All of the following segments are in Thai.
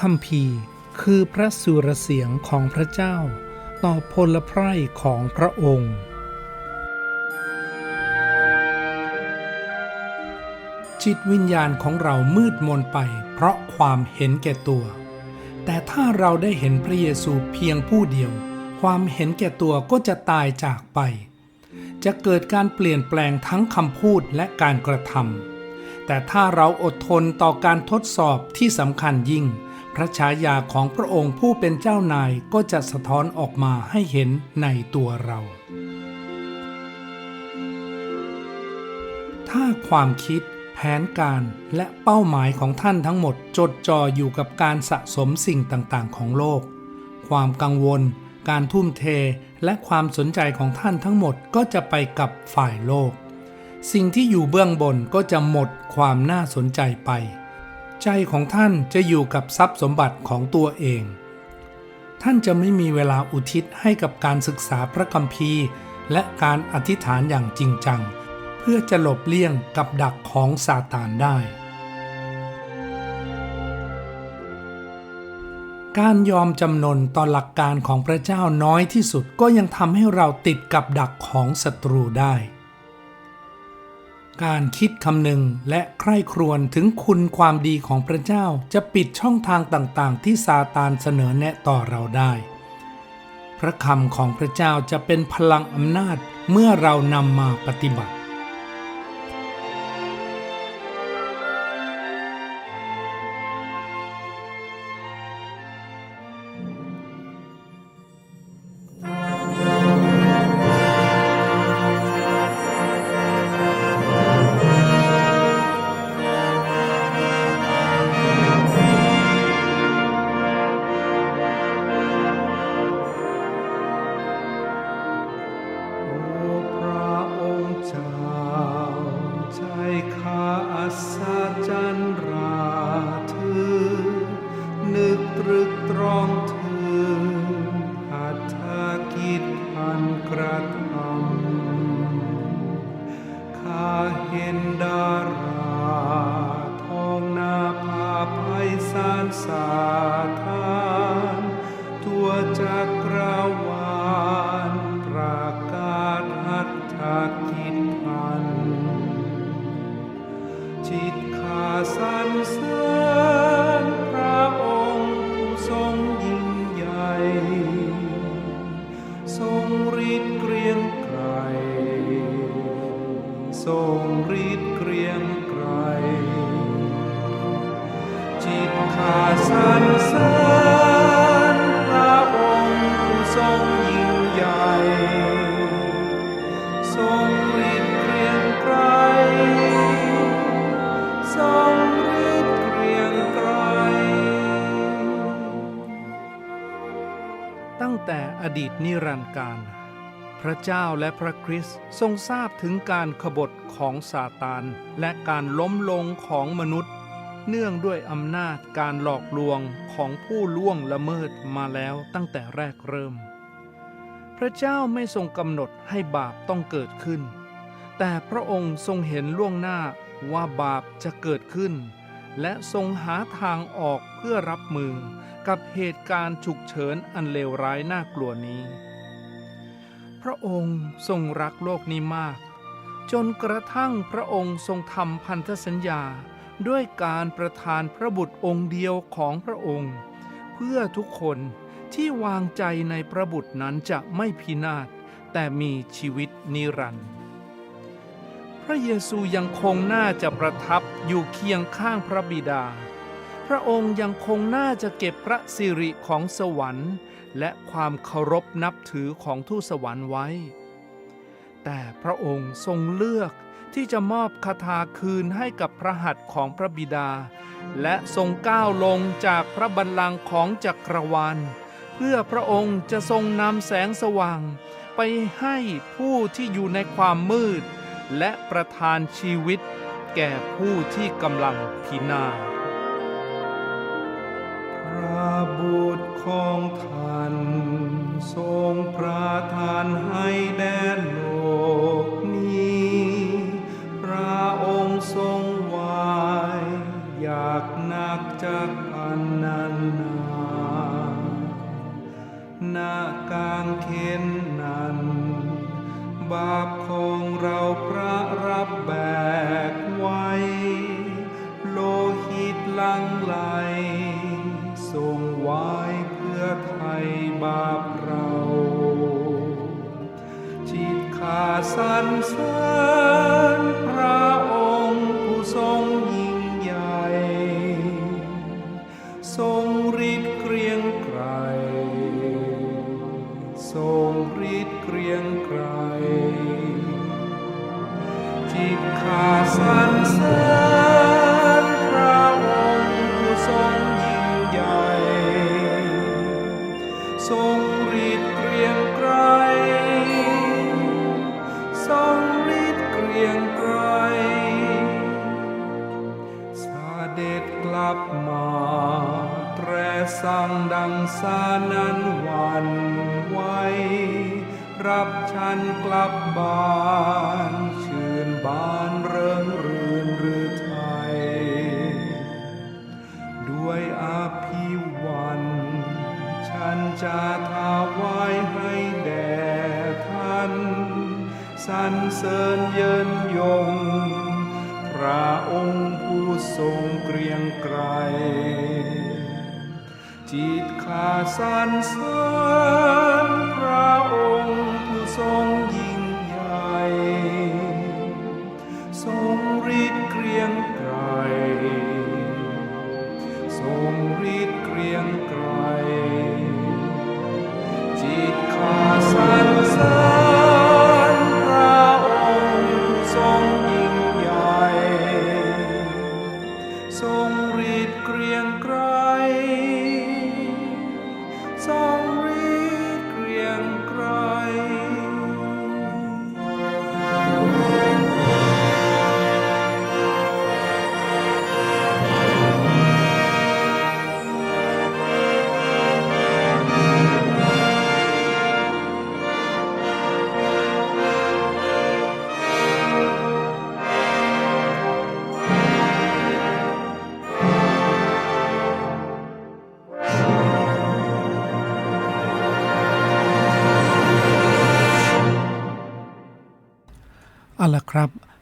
คัมภีร์คือพระสุรเสียงของพระเจ้า ต่อพลไพร่ของพระองค์ จิตวิญญาณของเรามืดมนไปเพราะความเห็นแก่ตัว แต่ถ้าเราได้เห็นพระเยซูเพียงผู้เดียว ความเห็นแก่ตัวก็จะตายจากไป จะเกิดการเปลี่ยนแปลงทั้งคำพูดและการกระทำแต่ถ้าเราอดทนต่อการทดสอบที่สำคัญยิ่ง ระฉายาของพระองค์ผู้เป็นเจ้านายก็จะสะท้อนออกมาให้เห็นในตัวเรา ถ้าความคิด แผนการและเป้าหมายของท่านทั้งหมดจดจ่ออยู่กับการสะสมสิ่งต่างๆ ของโลก ความกังวล การทุ่มเทและความสนใจของท่านทั้งหมดก็จะไปกับฝ่ายโลก สิ่งที่อยู่เบื้องบนก็จะหมดความน่าสนใจไป ใจของท่านจะอยู่กับทรัพย์สมบัติของตัวเอง ท่านจะไม่มีเวลาอุทิศให้กับการศึกษาพระคัมภีร์ และการอธิษฐานอย่างจริงจัง เพื่อจะหลบเลี่ยงกับดักของซาตานได้ การยอมจำนนต่อหลักการของพระเจ้าน้อยที่สุดก็ยังทำให้เราติดกับดักของศัตรูได้ การคิดคำนึงและใคร่ครวญถึงคุณความดีของพระเจ้าจะปิดช่องทางต่างๆ ที่ซาตานเสนอแนะต่อเราได้ พระคำของพระเจ้าจะเป็นพลังอำนาจเมื่อเรานำมาปฏิบัติ ดีตนิรันดร์การ พระเจ้าและพระคริสต์ทรงทราบถึงการขบฏของซาตาน และการล้มลงของมนุษย์ เนื่องด้วยอำนาจการหลอกลวงของผู้ล่วงละเมิดมาแล้วตั้งแต่แรกเริ่ม พระเจ้าไม่ทรงกำหนดให้บาปต้องเกิดขึ้น แต่พระองค์ทรงเห็นล่วงหน้าว่าบาปจะเกิดขึ้น และทรงหาทางออกเพื่อรับมือกับเหตุการณ์ฉุกเฉินอันเลวร้ายน่ากลัวนี้ พระองค์ทรงรักโลกนี้มาก จนกระทั่งพระองค์ทรงทำพันธสัญญาด้วยการประทานพระบุตรองค์เดียวของพระองค์ เพื่อทุกคนที่วางใจในพระบุตรนั้นจะไม่พินาศแต่มีชีวิตนิรันดร์ พระเยซูยังคงน่าจะประทับอยู่เคียงข้างพระบิดา พระองค์ยังคงน่าจะเก็บพระสิริของสวรรค์ และความเคารพนับถือของทูตสวรรค์ไว้ แต่พระองค์ทรงเลือกที่จะมอบคาถาคืนให้กับพระหัตถ์ของพระบิดา และทรงก้าวลงจากพระบัลลังก์ของจักรวาล เพื่อพระองค์จะทรงนำแสงสว่าง ไปให้ผู้ที่อยู่ในความมืด และประทานชีวิตแก่ผู้ที่กำลังพินาศพระบุตรของท่านทรงประทานให้แด่ สั่งดังสานันวันไหวรับฉันกลับบ้านชื่นบานเริงรื่นหรือไทย ด้วยอาภิวัน ฉันจะถาวายให้แด่ท่านสรรเสริญเยินยง พระองค์ผู้ทรงเกรียงไกร จิตขาดสันสา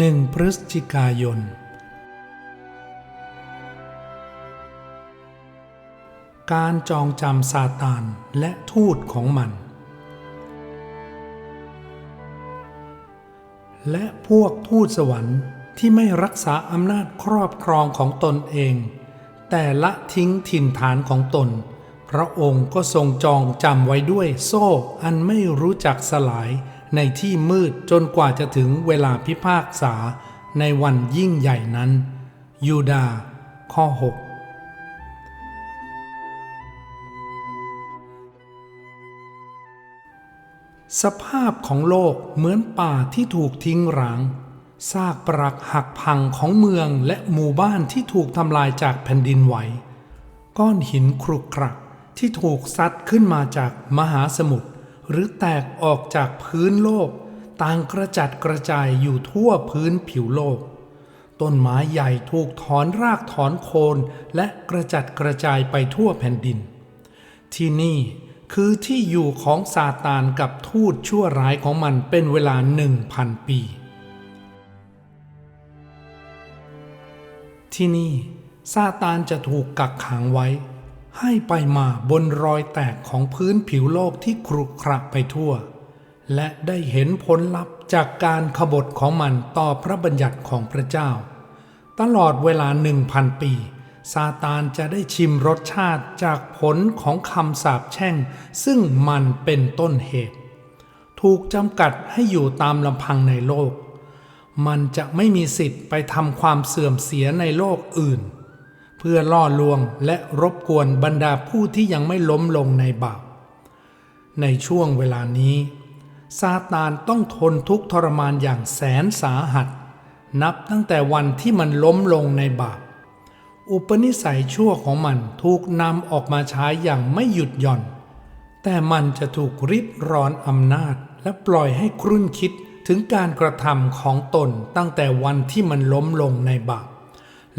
หนึ่งพฤศจิกายน การจองจำซาตานและทูตของมัน และพวกทูตสวรรค์ที่ไม่รักษาอำนาจครอบครองของตนเอง แต่ละทิ้งถิ่นฐานของตน พระองค์ก็ทรงจองจำไว้ด้วยโซ่อันไม่รู้จักสลาย ในที่มืดจนกว่าจะถึงเวลาพิพากษาในวันยิ่งใหญ่นั้น ยูดา ข้อ 6สภาพของโลกเหมือนป่าที่ถูกทิ้งร้าง ซากปรักหักพังของเมืองและหมู่บ้านที่ถูกทำลายจากแผ่นดินไหว ก้อนหินครุขระที่ถูกซัดขึ้นมาจากมหาสมุทร หรือแตกออกจากพื้นโลก ต่างกระจัดกระจายอยู่ทั่วพื้นผิวโลก ต้นไม้ใหญ่ถูกถอนรากถอนโคนและกระจัดกระจายไปทั่วแผ่นดิน ที่นี่คือที่อยู่ของซาตานกับทูตชั่วร้ายของมันเป็นเวลาหนึ่งพันปี ที่นี่ซาตานจะถูกกักขังไว้ ให้ไปมาบนรอยแตกของพื้นผิวโลกที่ครุขระไปทั่ว และได้เห็นผลลัพธ์จากการขบฏของมันต่อพระบัญญัติของพระเจ้า ตลอดเวลาหนึ่งพันปี ซาตานจะได้ชิมรสชาติจากผลของคำสาปแช่ง ซึ่งมันเป็นต้นเหตุ ถูกจำกัดให้อยู่ตามลำพังในโลก มันจะไม่มีสิทธิ์ไปทำความเสื่อมเสียในโลกอื่น เพื่อล่อลวงและรบกวนบรรดาผู้ที่ยังไม่ล้มลงในบาป ในช่วงเวลานี้ ซาตานต้องทนทุกทรมานอย่างแสนสาหัส นับตั้งแต่วันที่มันล้มลงในบาป อุปนิสัยชั่วของมันถูกนำออกมาใช้อย่างไม่หยุดหย่อน แต่มันจะถูกริดร้อนอำนาจและปล่อยให้ครุ่นคิดถึงการกระทำของตนตั้งแต่วันที่มันล้มลงในบาป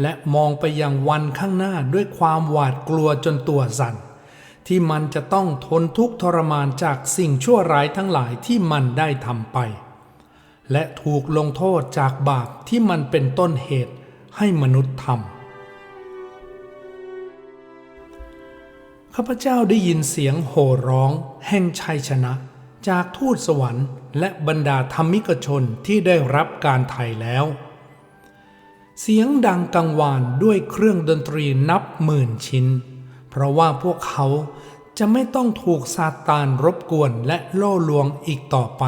และมองไปยังวันข้างหน้าด้วยความหวาดกลัวจนตัวสั่น ที่มันจะต้องทนทุกข์ทรมานจากสิ่งชั่วร้ายทั้งหลายที่มันได้ทำไป และถูกลงโทษจากบาปที่มันเป็นต้นเหตุให้มนุษย์ทำข้าพเจ้าได้ยินเสียงโห่ร้องแห่งชัยชนะ จากทูตสวรรค์ และบรรดาธรรมิกชนที่ได้รับการไถ่แล้ว เสียงดังกังวานด้วยเครื่องดนตรีนับหมื่นชิ้น เพราะว่าพวกเขาจะไม่ต้องถูกซาตานรบกวนและล่อลวงอีกต่อไป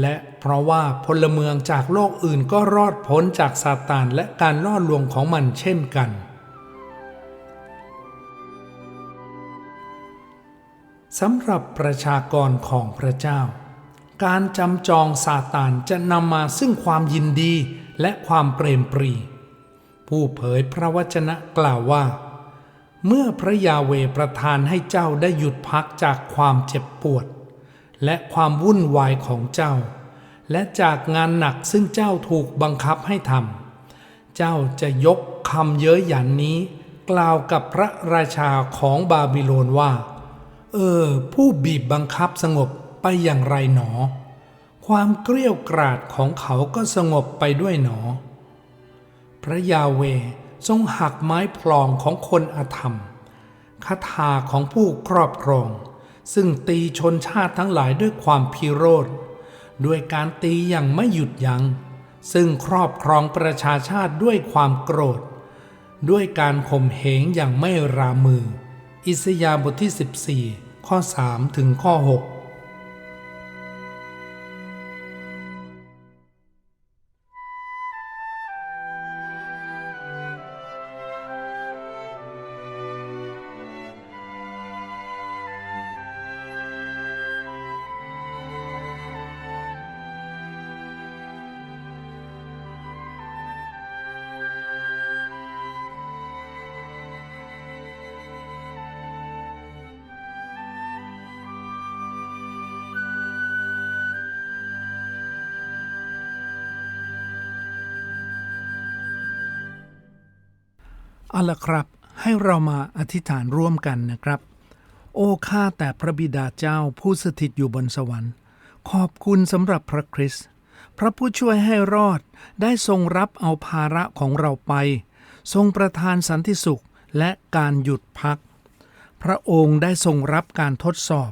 และเพราะว่าพลเมืองจากโลกอื่นก็รอดพ้นจากซาตานและการล่อลวงของมันเช่นกัน สำหรับประชากรของพระเจ้า การจำจองซาตานจะนำมาซึ่งความยินดีและความเปรมปรี ผู้เผยพระวจนะกล่าวว่า เมื่อพระยาเวประทานให้เจ้าได้หยุดพักจากความเจ็บปวด และความวุ่นวายของเจ้า และจากงานหนักซึ่งเจ้าถูกบังคับให้ทำเจ้าจะยกคำเย้ยหยันนี้ กล่าวกับพระราชาของบาบิโลนว่า เออ ผู้บีบบังคับสงบ ไปอย่างไรหนอ ความเกลี้ยวกราดของเขาก็สงบไปด้วยหนอ พระยาเวทรงหักไม้พลองของคนอธรรมคาถาของผู้ครอบครอง ซึ่งตีชนชาติทั้งหลายด้วยความพิโรธ ด้วยการตีอย่างไม่หยุดยัง้ง ซึ่งครอบครองประชาชาติด้วยความโกรธ ด้วยการข่มเหงอย่างไม่รามือ อิสยาบทที่ 14 ข้อ 3 ถึงข้อ 6 เอาละครับ ให้เรามาอธิษฐานร่วมกันนะครับ โอ้ข้าแต่พระบิดาเจ้าผู้สถิตอยู่บนสวรรค์ ขอบคุณสำหรับพระคริสต์พระผู้ช่วยให้รอดได้ทรงรับเอาภาระของเราไป ทรงประทานสันติสุขและการหยุดพัก พระองค์ได้ทรงรับการทดสอบ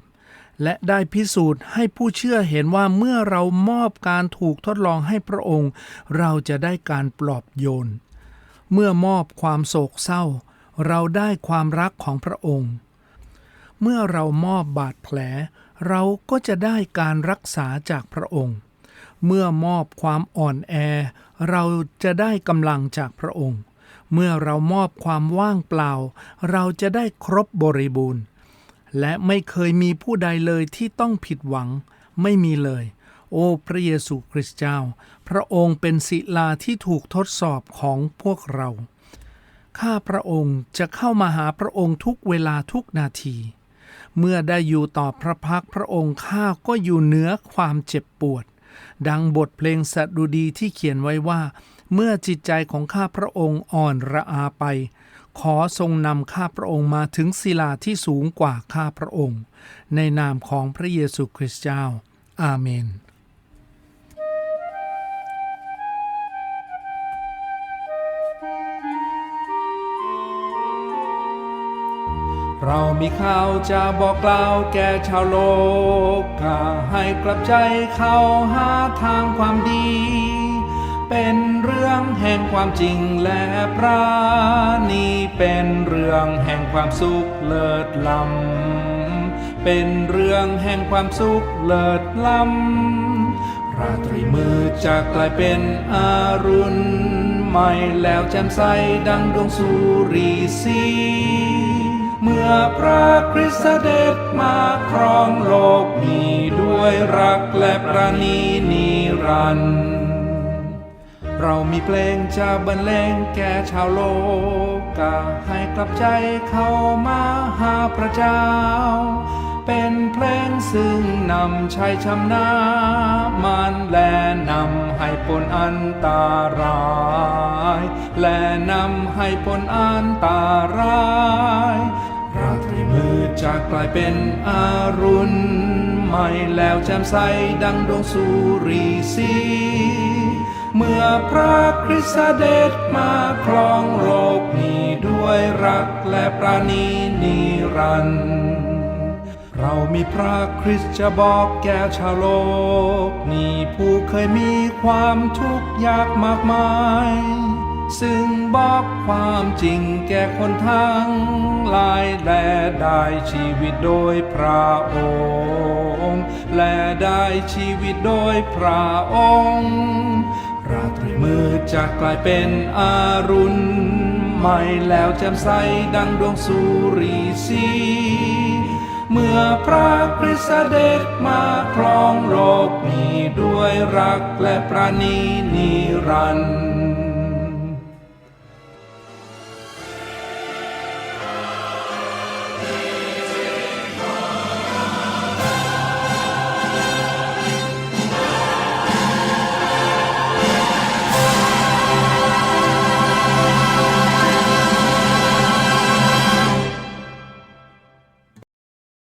และได้พิสูจน์ให้ผู้เชื่อเห็นว่าเมื่อเรามอบการถูกทดลองให้พระองค์ เราจะได้การปลอบโยน เมื่อมอบความโศกเศร้า เราได้ความรักของพระองค์ เมื่อเรามอบบาดแผล เราก็จะได้การรักษาจากพระองค์ เมื่อมอบความอ่อนแอ เราจะได้กำลังจากพระองค์ เมื่อเรามอบความว่างเปล่า เราจะได้ครบบริบูรณ์ และไม่เคยมีผู้ใดเลยที่ต้องผิดหวัง ไม่มีเลย โอ้พระเยซูคริสต์เจ้า พระองค์เป็นศิลาที่ถูกทดสอบของพวกเรา ข้าพระองค์จะเข้ามาหาพระองค์ทุกเวลาทุกนาที เมื่อได้อยู่ต่อพระพักพระองค์ข้าก็อยู่เหนือความเจ็บปวด ดังบทเพลงสดุดีที่เขียนไว้ว่า เมื่อจิตใจของข้าพระองค์อ่อนระอาไป ขอทรงนำข้าพระองค์มาถึงศิลาที่สูงกว่าข้าพระองค์ ในนามของพระเยซูคริสต์เจ้า อาเมน เรามีข่าวจะบอกกล่าวแก่ชาวโลกกาให้กลับใจเข้าหาทางความดี เป็นเรื่องแห่งความจริงและปราณีเป็นเรื่องแห่งความสุขเลิศล้ำเป็นเรื่องแห่งความสุขเลิศล้ำราตรีมืดจะกลายเป็นอารุณใหม่แล้วแจ่มใสดังดวงสุรีสี เมื่อพระคริสต์เสด็จมาครองโลกนี้ด้วยรักและประนีนิรันดร์เรามีเพลงจะบรรเลงแก่ชาวโลกกาให้กลับใจเข้ามาหาพระเจ้า เป็นเพลงซึ่งนำชัยชำนามันและนำให้พ้นอันตาราย และนำให้พ้นอันตาราย จะกลายเป็นอารุณใหม่แล้วแจ่มใสดังดวงสุรีสีเมื่อพระคริสต์เด็จมาครองโลกนี้ด้วยรักและประนีนิรันดร์เรามีพระคริสต์จะบอกแก่ชาวโลก นี้ผู้เคยมีความทุกข์ยากมากมาย ซึ่งบอกความจริงแก่คนทั้งหลายและได้ชีวิตโดยพระองค์ และได้ชีวิตโดยพระองค์ราตรีมืดจะกลายเป็นอารุณใหม่แล้วแจ่มใสดังดวงสุรีสีเมื่อพระคริสต์เด็จมาครองโลกนี้ด้วยรักและประนีนิรันดร์